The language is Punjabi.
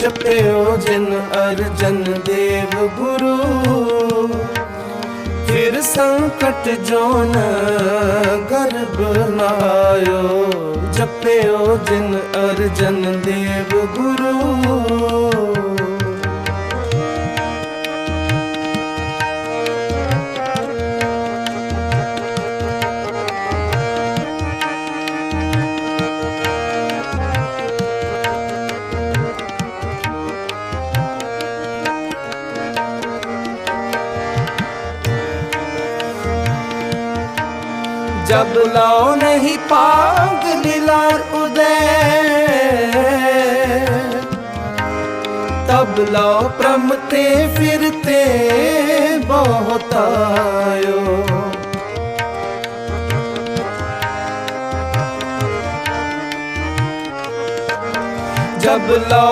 ਜਪਿਓ ਜਿਨ ਅਰਜਨ ਦੇਵ ਗੁਰੂ। ਫਿਰ ਸੰਕਟ ਜੋਨ ਗਰਭ ਨਾਇਓ ਜਪਿਓ ਜਿਨ ਅਰਜਨ ਦੇਵ ਗੁਰੂ। जब लाओ नहीं पाग लीलार उदय तब लाओ प्रमते फिरते बहुत आयो जब लाओ